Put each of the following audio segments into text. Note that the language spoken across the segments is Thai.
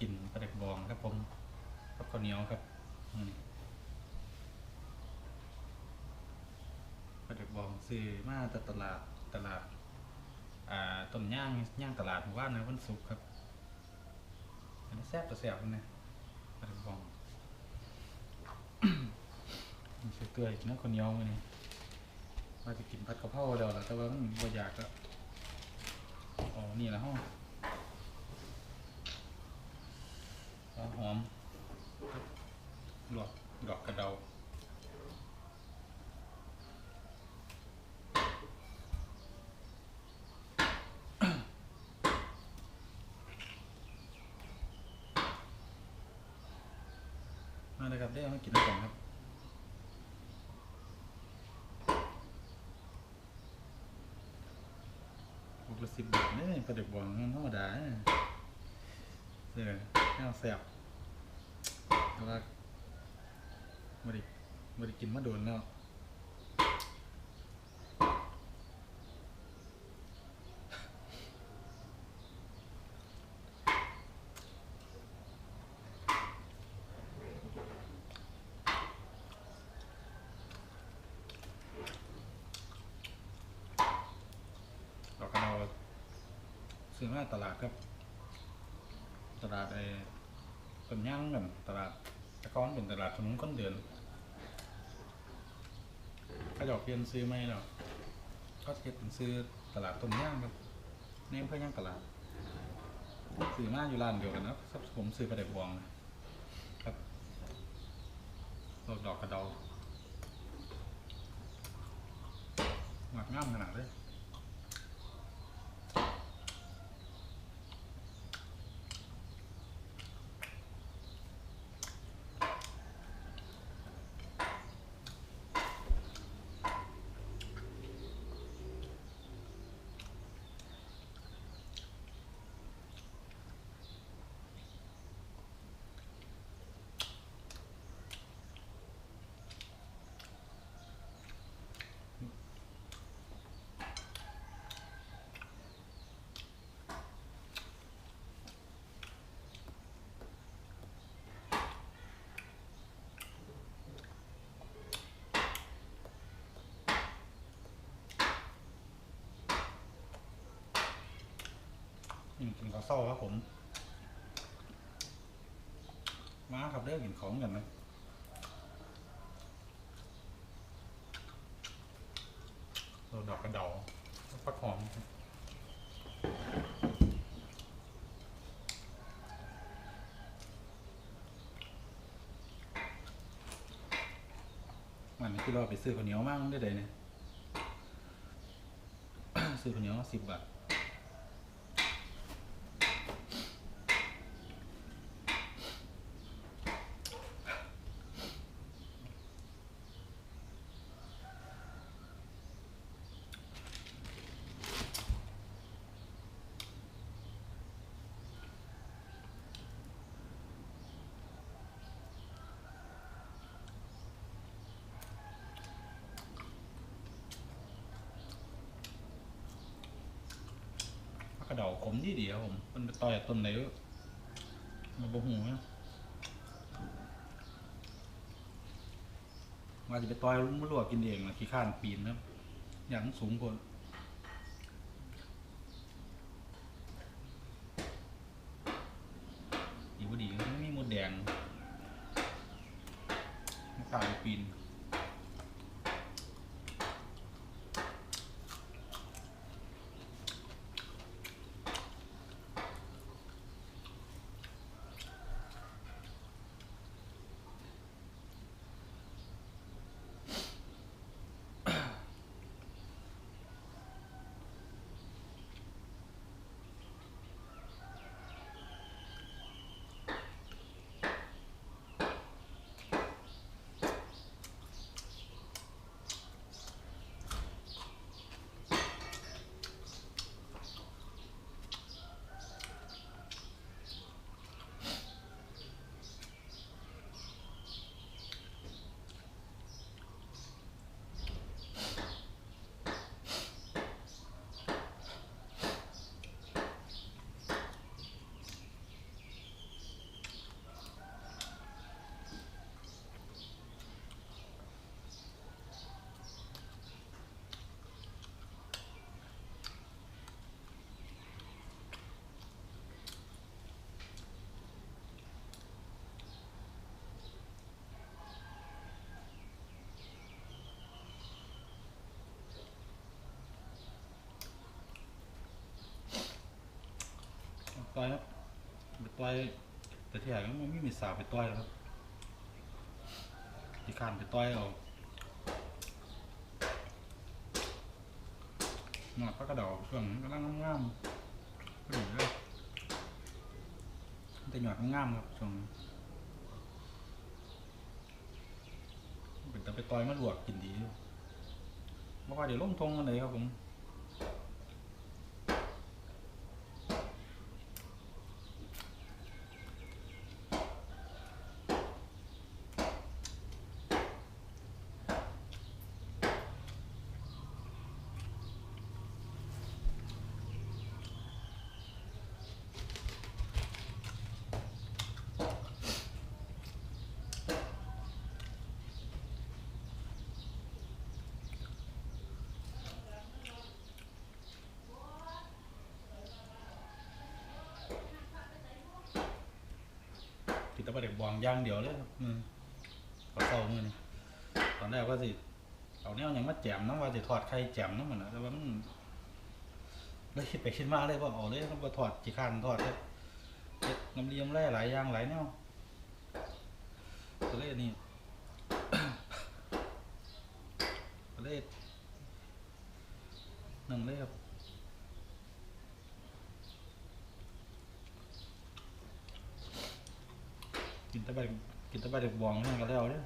กินปลาเด็กบองครับผมกับข้าวเหนียวครับปลาเด็กบองซื้อมาจากตลาดตลาดอ่าต้นย่างย่างตลาดหมู่บ้านนะวันศุกร์ครับอันนี้แซ่บตัวแซ่บนะปลาเด็กบองมันซื้อเกลืออีกนะข้าวเหนียวมื้อนี้ว่าจะกินผัดกะเพราแล้วแล่ะแต่ว่ามันบ่อยากแล้วอ๋อนี่แหละห้อง หอมหอมดอกดอกกระเดามาเลยครับได้เอามากินด้วยกันครับหกละสิบบาทเนี่ยปลาเด็กบองธรรมดาเนี่ยเออแนวแซ่บ แต่ว่าไม่ได้ไม่ได้กินมาโดนแล้วดอกกระเราซื้อมาตลาดครับ ตลาดไอ ต้นย่างกันตลาดตะก้อนเป็นตลาดถนนก้นเดือนเขาจะเปลี่ยนซื้อไหมเนาะก็เก็บเป็นซื้อตลาดต้นย่างครับเน้นเพื่อย่างตลาดซื้อมาอยู่ร้านเดียวกันนะครับผมซื้อไปได้บวงนะครับดอกดอกกระเดาหมักง่ามขนาดเลย กินข้าวเศร้าครับผม มาครับเด้อกินของกันนะเราดอกกระเดาฟักหอมมันที่เราไปซื้อข้าวเหนียวมั่งได้เลยเนี่ยซื้อข้าวเหนียวสิบบาท ระเดาขมนี่เดียวผมมันไปต่อยต้นไหนวะมันบ่หูนะว่าจะไปต่อยมันลวกกินเองนะขี้ข้านปีนนะครับอย่างสูงกว่าอีกว่าดีมันมีหมดแดงมะขามปีน ต่อยครับไปต่อยแต่ที่ไหนก็ไม่มีสาวไปต่อยแล้วครับที่ข้านไปต่อยเอาหนอดพระกระเดาช่วงนั้นกำลังงามๆก็ดีเลยแต่หยอดงามครับช่วงเป็นแต่ไปต่อยมาลวกกินดีเพราะว่าเดี๋ยวลงทงกันเลยครับผม แต่ปลาเด็กบวงอย่างเดียวเลยครับอืมขอเศร้ามือนี่ตอนแรกว่าสิเอาแนวอย่างมาแจมน้ำว่าสิทอดไข่แจมน้ำมันนะแต่ว่ามันเลยคิดไปคิดมาเลยว่าเอาเลยครับว่าทอดจีคร้านทอดเลยเฮ็ดน้ำเลียมแร่หลายอย่างหลายแนวก็เลยอันนี่ก็เลยนั่นเลยครับ กินตะไบกินตะไบเด็กบองนั่นก็แล้วเนี่ย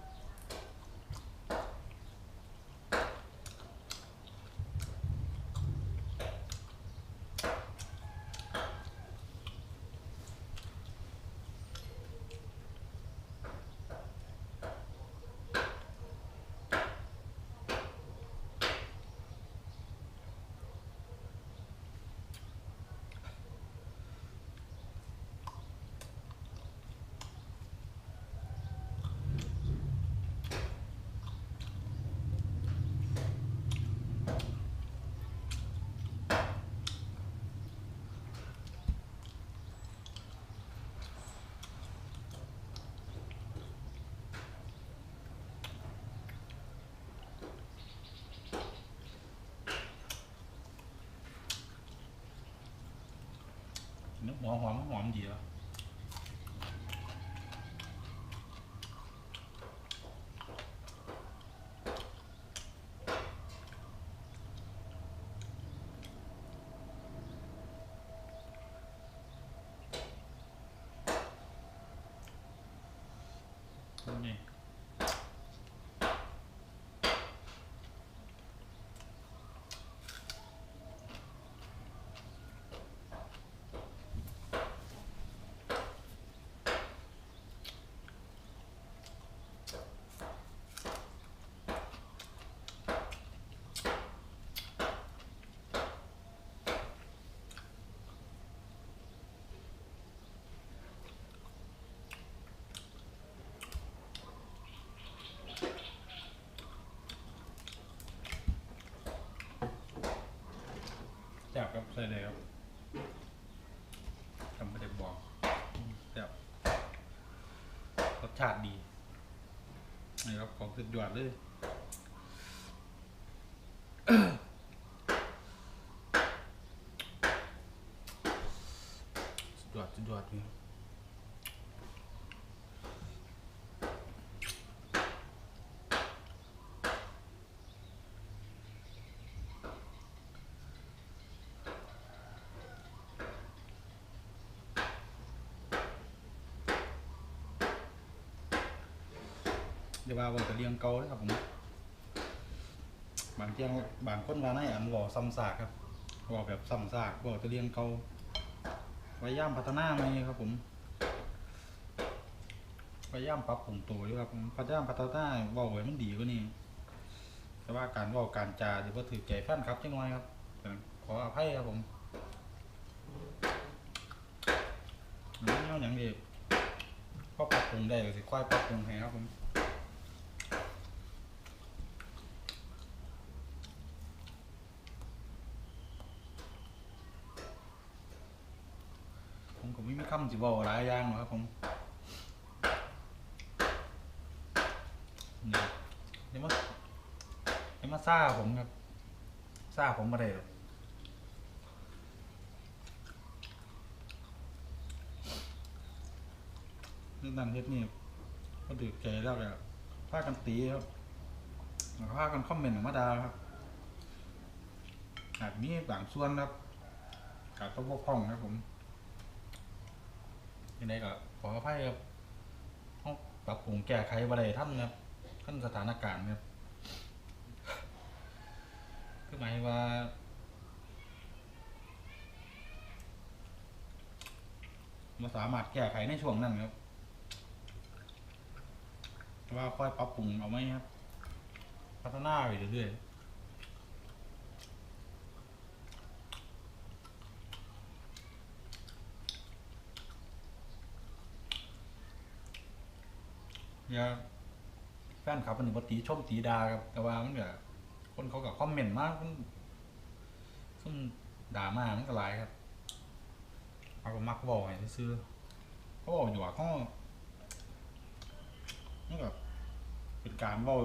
หอมหอมหอมดีอะนี่ จับครับใส่เลยครับทำไม่ได้บอกแบบรสชาติดีนี่ครับของสุดยอดเลยสุดยอดสุดยอดนี่ครั เดี๋ยวว่าเราจะเลี้ยงเกาเลยครับผมบางเที่ยงบางคนว่าในอันบอซ้ำซากครับบอแบบซ้ำซากบอจะเลี้ยงเกาพยายามพัฒนาไหมครับผมพยายามปรับปรุงตัวอยู่ครับผมพยายามพัฒนาเว่าไว้มันดีกว่านี้แต่ว่าการว่าการจาที่ว่าถือใจแฟนครับจังน้อยครับขออภัยครับผมนี่เอาอย่างเดียวพอปรับปรุงได้ก็สิค่อยปรับปรุงให้ครับผม ผมก็ไม่มี คำสิบอหลายอย่างหรอกครับผมนี่เดี๋ยวมาเดี๋ยวมาซาผมครับซาผมมาได้หรอกนี่นั่นเฮ็ดนี่ก็ถือใจแล้วก็พากันตีครับแล้วก็พากันคอมเมนต์ออกมดาครับอาจมีบางส่วนครับขาดตัวบกพร่องครับผม ยังไงก็ขออภัยครับต้องปรับปรุงแก้ไขบ่ไดท่านครับท่านสถานการณ์ครับคือหมายว่ามาสามารถแก้ไขในช่วงนั้นครับว่าค่อยปรับปรุงเอาไหมครับ พัฒนาไปเรื่อยๆ อย่าแฟนคลับมันนี่บ่ตีชมตีดาครับ แต่ว่ามันก็คนเขาก็คอมเมนต์มากมันซึ่งด่ามามันก็หลายครับเอาก็มักบอกให้ซื้อเขาบอกอยู่ว่าเขามันแบบเป็นการบอก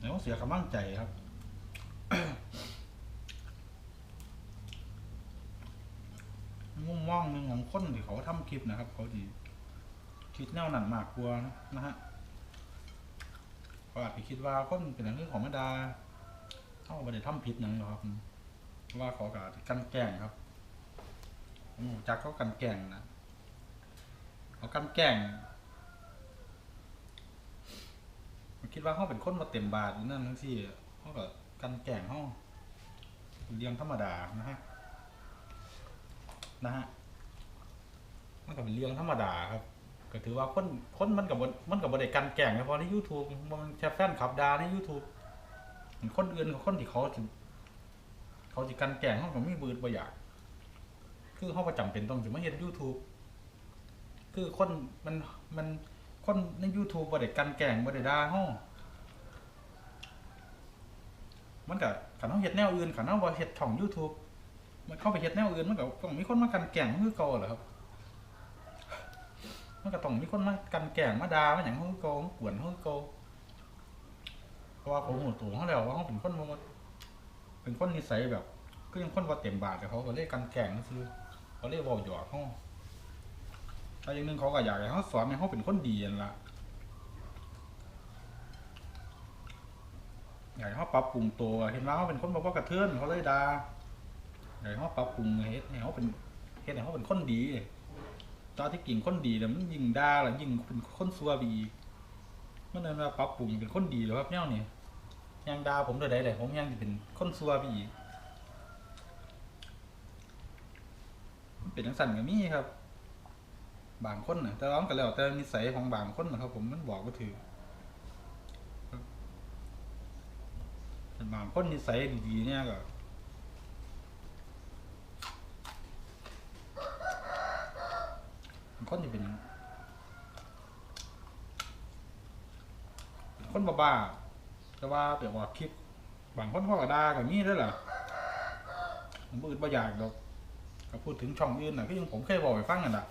แล้วเสียกำลังใจครับ มุมมองหนึ่งของคนที่เขาทำคลิปนะครับ เขาดีคิดแนวหนังมากกว่านะฮะเขาอาจจะคิดว่าคนเป็นอย่างของม่ดาเขาไม่ได้ทำผิดอย่างนี้หรอครับว่าเขาก็กันแกงครับจักเขากันแกงนะเขากันแกงคิดว่าเขาเป็นคนมาเต็มบาทนั่นทั้งที่เขาก็กันแกล้งเขาเรียงธรรมดานะฮะ นะฮะมันก็เป็นเรื่องธรรมดาครับ ก็ถือว่าคนคนมันกับบมันกับบได้กันแกล้งเฉพาะใน YouTube มันแค่แฟนขับดาใน YouTube คนอื่นคนที่เขาเขาจิกันแกล้งเขาก็มีบืดบ่อยากคือเขาประจำเป็นต้องถึงมาเห็น YouTube คือคนมันมันคนใน YouTube บ่ได้กันแกล้งบ่ได้ด่าเฮามันก็คันเฮาเฮ็ดแนวอื่นคันเฮาบ่เฮ็ดช่อง YouTube มันเข้าไปเฮ็ดแนวอื่นมันก็ต้องมีคนมากันแกล้งคือเก่าแหละครับ มันก็ต้องมีคนมากันแกล้งมาด่ามาหยังคือเก่ามากวนคือเก่าเพราะว่าเขาหูตัวเขาแล้วว่าเขาเป็นคนบ่เป็นคนนิสัยแบบก็ยังคนว่าเต็มบาทแต่เขาก็เรียกกันแกล้งซื้อเขาเรียกว่าหยอกเขาแต่อย่างนึงเขาก็อยากให้เขาสอนให้เขาเป็นคนดีนั่นละอยากให้เขาปรับปรุงตัวเห็นว่าเขาเป็นคนบอกว่ากระเทือนเขาเลยด่าอยา ให้เขาปรับปรุงเฮ็ดให้เขาเป็นเฮ็ดให้เขาเป็นคนดีตอนที่กิ่งคนดีแล้วมันยิ่งด่าแล้วยิ่งเป็นคนซัวไปอีกมันเลยมาปรับปรุงเป็นคนดีแล้วครับแนวนี้ยังดาวผมเลยได้แต่ผมยังจะเป็นคนซัวไปอีกมันเป็นทังสั่นกับมี่ครับ บางคนนะแต่ร้องกันแล้วแต่นิสัยของบางคนนะครับ ผมมันบอกก็ถือบแต่บางคนนิสัยดีๆเนี่ยก็บาง คนจะเป็นเป็นคนบ้าๆแต่ว่าเดี๋ยวว่าคลิปบางคนเขาก็ด่ากับมีด้วยล่ะผมอื่นบ่อยากดอกก็พูดถึงช่องอื่นน่ะก็ยังผมเคยบอกไปฟังนั่นแหละ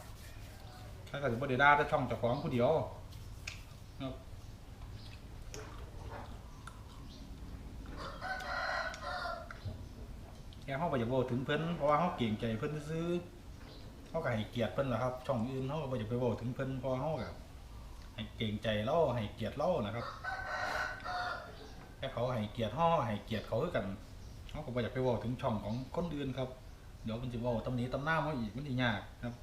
ถ้าเกิดบ่ได้ด่าแต่ช่องเจ้าของผู้เดียวแค่เขาไปอยากบถึงเพิ่อนเพราะว่าเขาเก่งใจเพิ่อนซื้อ เขาก็ให้เกียรติเพิ่นแหละครับ ช่องอื่นเขาก็บ่อยากไปบอกถึงเพิ่นพราะว่าเขาก็ให้เก่งใจเล่าให้เกียรติเล่านะครับแค่เขาให้เกียรติห่อให้เกียรติเขาคือกันเขาก็บ่อยากไปเว่าถึงช่องของคนอื่นครับเดี๋ยวมันจะว่าตำหนี้ตำหน้าเขาอีกมันสิยากครับ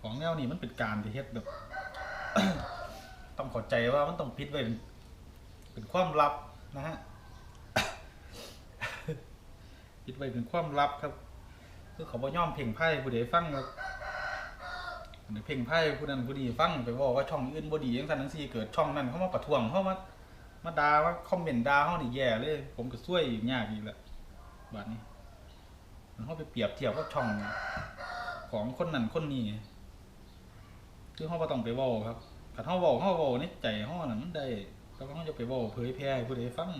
ของแนวนี้มันเป็นการที่เฮ็ดแบบ ต้องเข้าใจว่ามันต้องปิดไว้เป็นความลับนะฮะปิดไว้เป็นความลับครับ คือเขาบ่ยอมเพ่งไพ่ผู้ใดฟังครับเดี๋ยเพ่งไพ่ผู้นั้นผู้นี้ฟังไปเว่าว่าช่องอื่นบ่ดีจังซั่นจังซี่เกิดช่องนั้นเขามาประท้วงเขามามาด่าว่าคอมเมนต์ด่าเขานี่แย่เลย ผมก็ช่วยยากอีกแหละบัดนี้มันเขาไปเปรียบเทียบกับช่องของคนนั้นคนนี้คือเขาบ่ต้องไปเว้าครับถ้าเขาเว้าเขาเว้าในใจเขาน่ะมันได้แต่ว่าเขาจะไปเว้าเผยแพร่ให้ผู้ใดฟัง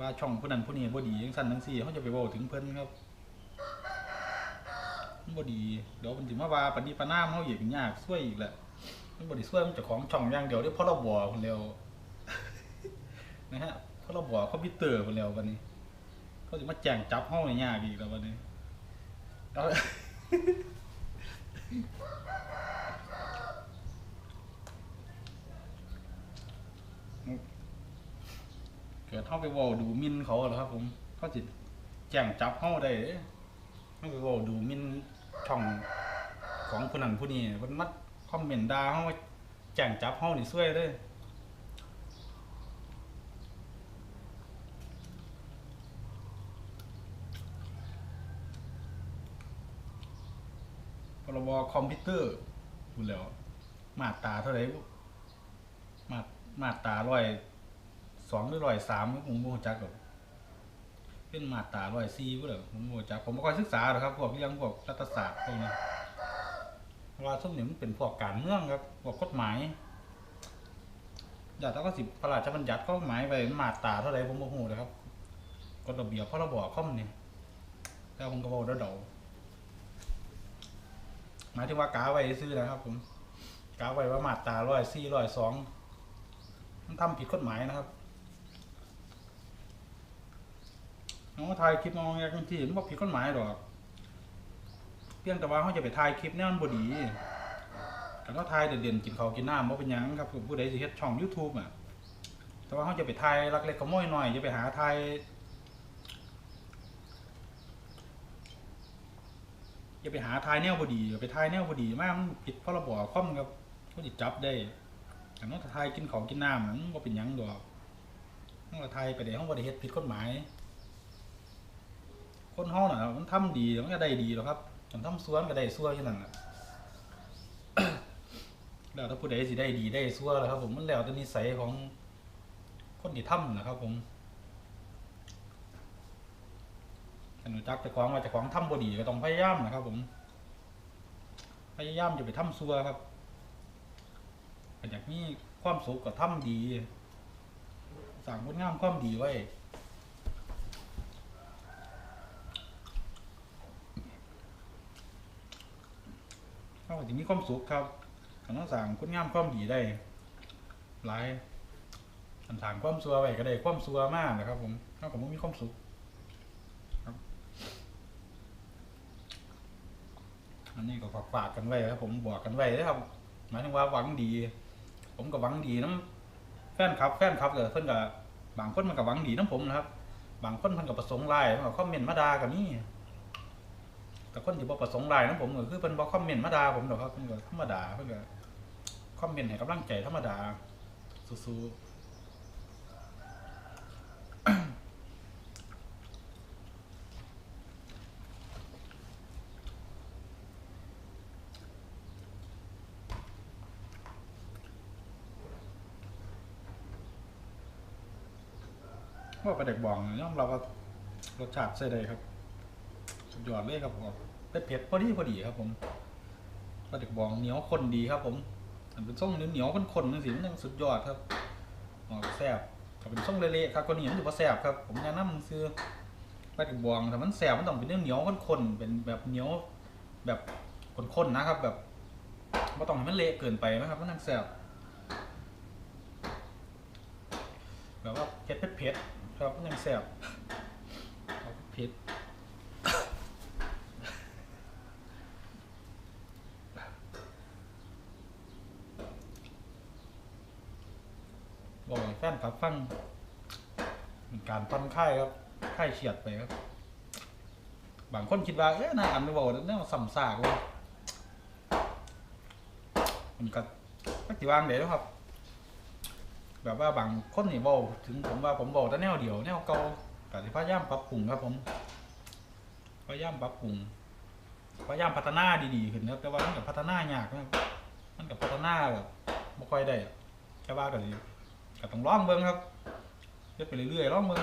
ว่าช่องผู้นั้นผู้นี้บ่ดีจังซั่นจังซี่เขาจะไปเว้าถึงเพิ่นครับ บ่ดีเดี๋ยวมันสิมาว่าปฏิปนามเฮาอีกยากช่วยอีกแหละมันบ่ได้ช่วยมันเจ้าของช่องอย่างเดียวเด้พราบ่อคนเดียวนะฮะพราบคอาพิเตอร์คนเดียววันนี้เขาจะมาแจ้งจับเฮาได้ยากอีกแล้ววันนี้เกิดเข้าไปวอลดูมินเขาเหรอครับผมเขาจะแจ้งจับห้องได้เข้าไปวอลดูมิน ช่องของผู้นั้นผู้นี้เพิ่นมาคอมเมนต์ด่าเฮาแจ้งจับเฮานี่ซวยเด้พรบคอมพิวเตอร์พูดแล้ว มาตราเท่าไหร่มามาตราร้อยสองหรือร้อยสามผมโมจักหรอก เป็นมาตราร้อยสี่พูดแล้วผมโมจักผมไม่ค่อยศึกษาหรอกครับพวกเรื่องพวกรัฐศาสตร์พวกนี้เพราะว่าส้มนี่ยมันเป็นพวกการเมืองครับพวกกฎหมายอยากต้องก็สิพระราชบัญญัติก็หมายไปมาตราเท่าไรผมโมโหเลยครับกฎระเบียบพระบคอมนี่ยแล้วผมก็บอกเดาๆหมายถึงว่ากาไว้ซื้อนะครับ ผมกาไว้ว่ามาตราร้อยสี่ร้อยสองมันทำผิดกฎหมายนะครับ น้องถ่ายคลิปมองอย่างที่มันบอกผิดกฎหมายหรอกเพียงแต่ว่าเขาจะไปถ่ายคลิปเนี่มันบดีแต่ก็ถ่ายเด่นๆกินข้าวกินน้ำว่าเป็นยังครับผู้ใดสิเฮ็ดช่อง YouTube อะ แต่ว่าเขาจะไปถ่ายลักเล็กขโมยหน่อยจะไปหาถ่ายอย่าไปหาทายแนวบดีอย่าไปทายแนวบดีมากมันผิดพรบคอมครับเขาจิจับได้แต่น้องทายกินของกินน้ำมันก็เป็นยังดอกน้องทายไปเดี๋ยวห้องบริเฮ็ดผิดกฎหมาย คนห้องน่ะมันทำดีมันก็ได้ดีหรอกครับมันทำซัวมันก็ได้ซัวแค่นั้นแหละแล้วถ้าผู้ใดสิได้ดีได้ซัวแล้วครับ ผมมันแล้วแต่นิสัยของคนที่ทำนะครับ ผมหนูจักจะของว่าจะของทำบดีก็ต้องพยายามนะครับ ผม พยายามจะไปทำซัวครับอยากมีความสุขก็ทำดีสั่งผลงามความดีไว้เขา ก็จะมีความสุขครับก็ต้องสั่งผลงามความดีได้ หลายอันสั่งความซัวไว้ก็ได้ความซัวมากนะครับ ผมเขาก็บ่มีความสุขอันนี้ก็ฝากฝากกันไว้ครับผมบอกกันไว้นะครับหมายถึงว่าหวังดี ผมก็หวังดีน้ำแฟนคลับ แฟนคลับเกิดเพิ่อนกับบางคนมันก็หวังดีน้ำผมนะครับ บางคนเพิ่นก็ประสงค์ร้ายมันก็คอมเมนต์มาด่ากับนี่ แต่คนที่บ่ประสงค์ร้ายน้ำผมก็คือเพิ่นบ่คอมเมนต์มาด่าผมดอกครับเพิ่นก็ธรรมดาเพิ่นก็คอมเมนต์ให้กำลังใจธรรมดาสู้ๆว่าประเด็กบองยอมรับว่ารสชาติใส่ได้ครับ ดยอดเลยครับผมเผ็ดๆพอดีพอดีครับผมปลาเด็กบองเหนียวข้นดีครับ ผมมันเป็นส้มเหนียวๆข้นๆนั่นสิมันยังสุดยอดครับออกแซ่บถ้าเป็นส้มเละๆครับก็เหนียวอยู่ว่าแซ่บครับ ผมแนะนำซื้อปลาเด็กบองถ้ามันแซ่บมันต้องเป็นเนื้อเหนียวข้นๆเป็นแบบเหนียวแบบข้นๆนะครับ แบบไม่ต้องให้มันเละเกินไปนะครับมันนั่งแซ่บแบบว่าเผ็ดเผ็ดๆครับมันยังแซ่บเอาเผ็ด บอกให้ แฟนครับฟังเป็นการพันค่ายครับค่ายเฉียดไปครับ บางคนคิดว่าเอ๊ะนายอันไม่บอกแนวสัมซากว่ามันก็ก็ติวางเดี๋ยวครับ แบบว่าบางคนนี่บอกถึงผมว่าผมบอกแต่แนวเดียวแนวเก่าแต่ที่พยายามปรับปรุงครับผมพยายามปรับปรุงพยายามพัฒนาดีๆขึ้นครับแต่ว่ามันกับพัฒนายากนะครับมันกับพัฒนาแบบไม่ค่อยได้อะแค่ว่ากันสิ ก็ต้องร้องเบิ่งครับเฮ็ดไปเรื่อยๆร้องเบิ่ง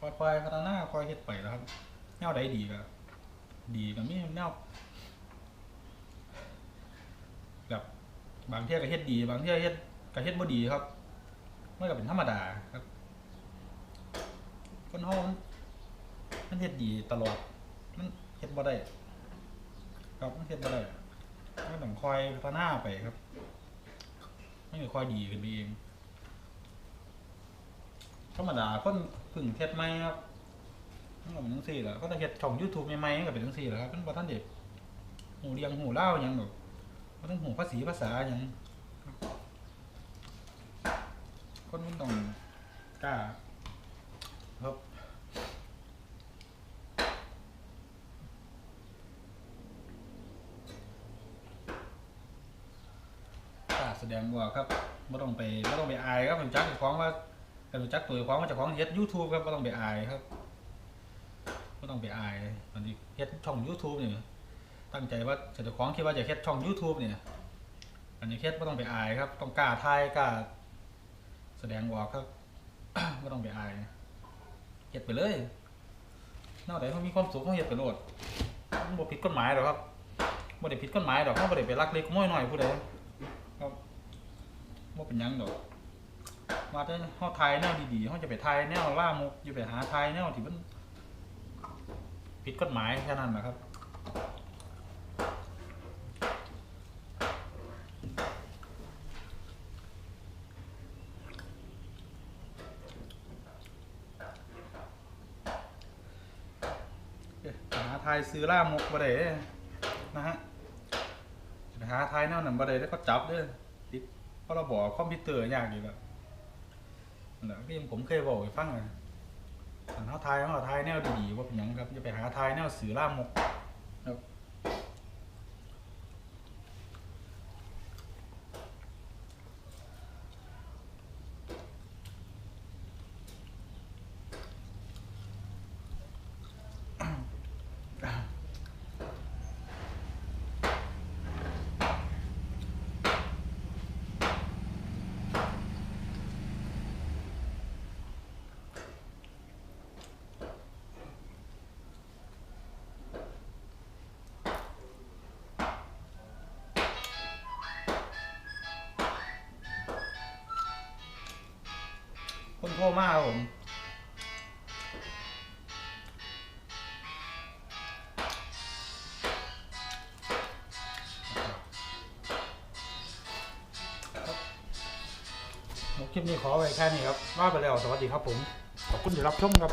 ค่อยๆพัฒนาค่อยเฮ็ดไปแล้วครับแนวใดดีก็ดีก็มีแนวแบบบางเที่ยก็เฮ็ดดี บางเที่ยเฮ็ดก็เฮ็ดบ่ดีครับมันก็เป็นธรรมดาครับ คนเฮามันมันเฮ็ดดีตลอด มันเฮ็ดบ่ได้ ครับมันเฮ็ดบ่ได้มันต้องคอยพัฒนาไปครับมันก็คอยดีขึ้นไปเองธรรมดาคนพึ่งเฮ็ดใหม่ครับมันก็เป็นจังซี่แหละก็ต้องเฮ็ดช่อง YouTube ใหม่ๆก็เป็นจังซี่แหละครับมันบ่ทันได้หูเรียงหูเล่าหยังดอกบ่ต้องหูภาษีภาษาหยังคนมันต้องกล้า ครับกล้าแสดงว่าครับไม่ต้องไปไม่ต้องไปอายครับผมจักเจ้าของว่าเป็นจักตัวเจ้องว่าเจ้าของเฮ็ด YouTube ครับไม่ต้องไปอายครับไม่ต้องไปอายตอนนี้เฮ็ดช่อง YouTube นี่ยตั้งใจว่าเจ้าของคิดว่าจะเฮ็ดช่อง YouTube เนี่ยอันนี้เฮ็ดไม่ต้องไปอายครับ ต้องกล้าทายกล้าแสดงออกครับไม่ต้องไปอาย เห็ดไปเลยนอกจากเขามีความสุขเขาเห็ดไปโลดมันบ่ผิดกฎหมายหรอกครับบ่ได้ผิดกฎหมายดอกเขาบ่ได้ไปลักเล็กขโมยน้อยผู้ใดครับว่าเป็นหยังดอกมาแต่เฮาทายแนวดีๆเฮาจะไปทายแนวล่ามกจะไปหาทายแนวที่มันผิดกฎหมายแค่นั้นนะครับเอ๊ะไปหาทยซื้อล่ามกบ่ได้เดนะฮะหาทายแนวนั้นบ่ได้แล้วก็จับเด้อติดพรบคอมพิวเตอร์อยากอยู่แล้วนั่นแหละที่ผมเคยบอกให้ฟังนะอันเฮาทายเฮาทายแนวดีๆว่าเป็นหยังครับอย่าไปหาทายแนวซื้อล่ามก คนโทรมาครับผมครับคลิปนี้ขอไว้แค่นี้ครับว่าไปแล้ว สวัสดีครับผม ขอบคุณที่รับชมครับ